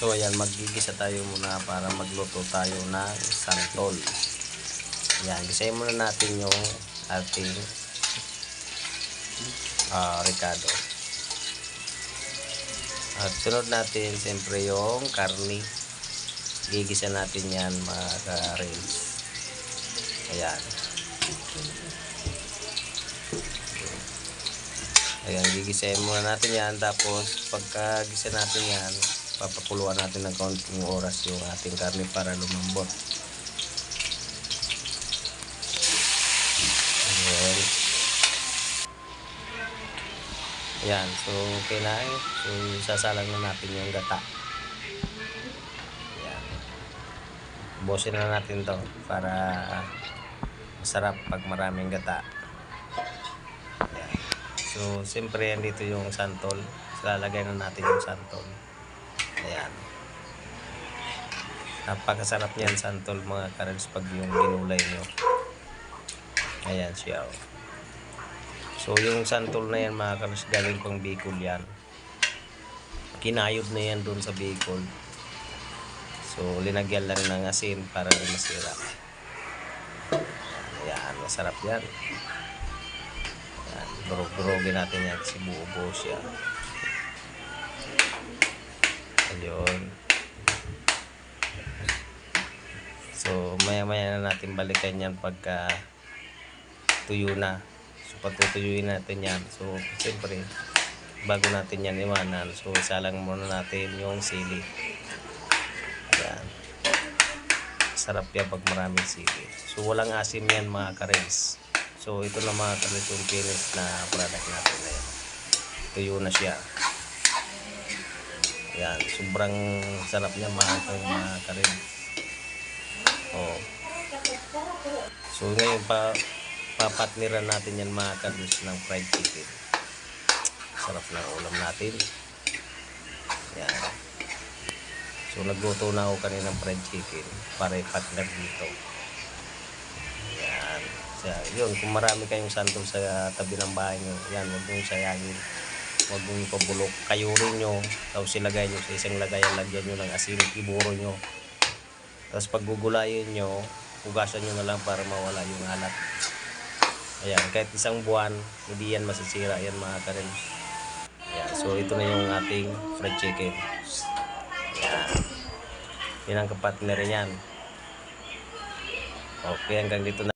So ayan, magigisa tayo muna para magluto tayo ng santol. Ayan, gisayin muna natin yung ating ah ricado. At sunod natin siyempre yung karni. Gigisa natin yan mga ka-rails. Ayan. Ayan, gigisayin muna natin yan. Tapos, pagka gisa natin yan, papakuluan natin ng konting oras yung ating karne para lumambot. Ayan. Ayan, so okay na eh. So, sasalang na natin yung gata. Ayan. Bosin na natin to para masarap pag maraming gata. Ayan. So, siyempre yan dito yung santol. Lalagay na natin yung santol. Ayan. Napakasarap niyan santol mga karels pag yung ginulay nyo. Ayan siya. Oh. So, yung santol na yan mga karels galing pang Bicol yan. Kinayod na yan doon sa Bicol. So, linagyan lang ng asin para di masira. Ayan, masarap yan. Ayan, durog-durogin natin yan kasi buo-buo siya. Ayun. So, maya-maya na natin balikan yan pagka tuyo na. So, patutuyuin natin yan. So, siyempre, bago natin yan iwanan, so, isalang muna natin yung sili. Ayan. Sarap yan pag maraming sili. So, walang asim yan mga karels. So, ito na mga karels yung na product natin na yan. Tuyo na siya. Yan, sobrang sarap niya mga, mga karels. Oh. So ngayon pa papatniran natin yan mga kadus ng fried chicken. Sarap ng ulam natin. Yan. So nagluto na ako kanina ng fried chicken para i-partner dito. Yan. So, yun, kung marami kayong santol sa tabi ng bahay nyo, yan, huwag nyo sayangin. Huwag nyo ipabulok. Kayurin nyo, tapos ilagay nyo sa isang lagayan, lagyan nyo ng asin, iburo nyo. Tapos pag gugulayin nyo, hugasan nyo na lang para mawala yung alat. Ayan, kahit isang buwan, hindi yan masisira yan mga karen. Ayan, so ito na yung ating fried chicken. Ayan. Yan ang kapatner yan. Okay, hanggang dito na.